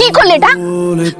কি করলি এটা?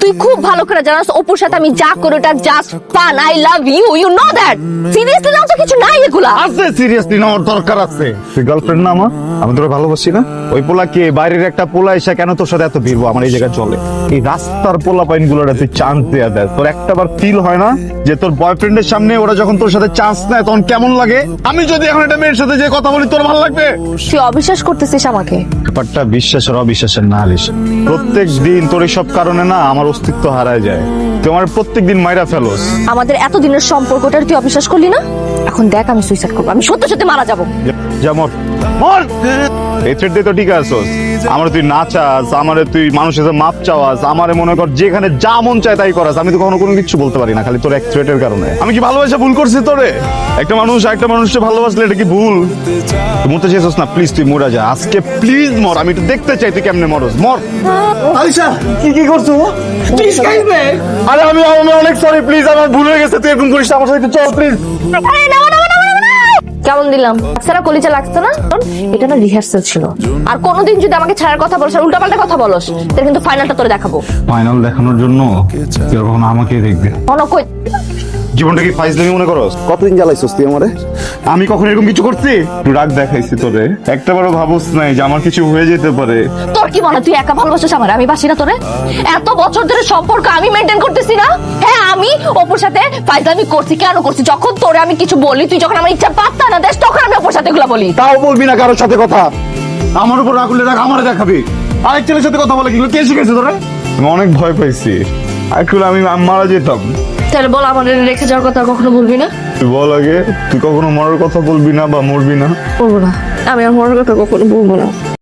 তুই খুব ভালো করে জানাস অপুর সাথে আমি যা করি ওটা just fun I love you you know that seriously now তো কিছু নাই এগুলা। আছে সিরিয়াসলি নেওয়ার দরকার আছে। তুই গার্লফ্রেন্ড না আমার আমি তোর ভালোবাসি না। ওই পোলা কে বাইরের একটা পোলা এসে কেন তোর সাথে এত ভিড়বো আমার এই জায়গায় চলে। এই রাস্তার পোলা পাইনগুলোর তুই চান্স দেয়া দেয়। তোর একটা বার ফিল হয় না যে তোর বয়ফ্রেন্ডের সামনে ওরা যখন তোর সাথে চান্স নেয় তখন কেমন লাগে? আমি যদি এখন একটা মেয়ের সাথে যে কথা বলি তোর ভালো লাগবে? তুই অবিশ্বাস করতেছিস আমাকে। ব্যাপারটা বিশ্বাস আর অবিশ্বাসের না আলিস প্রত্যেক দিন তোর এইসব কারণে না আমার অস্তিত্ব হারায় যায়। তুই আমার প্রত্যেক দিন মাইরা ফেলোস। আমাদের এতদিনের সম্পর্কটা তুই অবিশ্বাস করলি না? এখন দেখ আমি সুইসাইড করব। আমি সত্যি সত্যি মারা যাব। যেমন মর। এই থ্রেড দিয়ে তো ঠিক আছোস। আমার তুই নাচাস আমার তুই মানুষের মাপ চাওয়াস আমার মনে কর যেখানে যা মন চায় তাই করাস। আমি তো কখনো কোনো কিছু বলতে পারি না খালি তোর এক থ্রেটের কারণে। আমি কি ভালোবাসা ভুল করছি তোরে? একটা মানুষ একটা মানুষকে ভালোবাসলে এটা কি ভুল? তুই মরতে চাইছিস না? প্লিজ তুই মরা যা। আজকে প্লিজ মর। আমি একটু দেখতে চাই তুই কেমনে মরস। মর। আলিশা কি কি করছ? প্লিজ কাইবে আরে আমি আমি অনেক সরি প্লিজ আমার ভুল হয়ে গেছে। তুই এরকম করিস আমার সাথে একটু চল প্লিজ কেমন দিলাম? লাগছে না কলিজা লাগছে না? এটা না রিহার্সাল ছিল। আর কোনোদিন যদি আমাকে ছাড়ার কথা বলছ উল্টা পাল্টা কথা বলস তাহলে কিন্তু ফাইনালটা তোরে দেখাবো। ফাইনাল দেখানোর জন্য তুই আর কখনো আমাকেই দেখবে। অনকই কই জীবনটা কি ফাইজলামি মনে করস? কতদিন জ্বালাইছস তুই আমারে? আমি কখন এরকম কিছু করছি? একটু রাগ দেখাইছি তোরে। একটা বারো ভাবস নাই যে আমার কিছু হয়ে যেতে পারে। তোর কি মনে হয় তুই একা ভালোবাসিস আমার? আমি বাসি না তোরে? এত বছর ধরে সম্পর্ক আমি মেনটেন করতেছি না? হ্যাঁ আমি অপুর সাথে ফাইজলামি করছি কেন করছি? যখন তোরে আমি কিছু বলি তুই যখন আমার ইচ্ছা পাত্তা না দেস তখন আমি অপুর সাথে এগুলো বলি। তাও বলবি না কারোর সাথে কথা। আমার উপর রাগ করলে রাগ আমারে দেখাবি। আরেক ছেলের সাথে কথা বলে কিগুলো কে শিখেছে তোরে? আমি অনেক ভয় পাইছি। একটু আমি আমি মারা যেতাম। তাহলে বল আমার রেখে যাওয়ার কথা কখনো বলবি না? তুই বল আগে তুই কখনো মরার কথা বলবি না বা মরবি না? বলব না। আমি আর মরার কথা কখনো বলব না।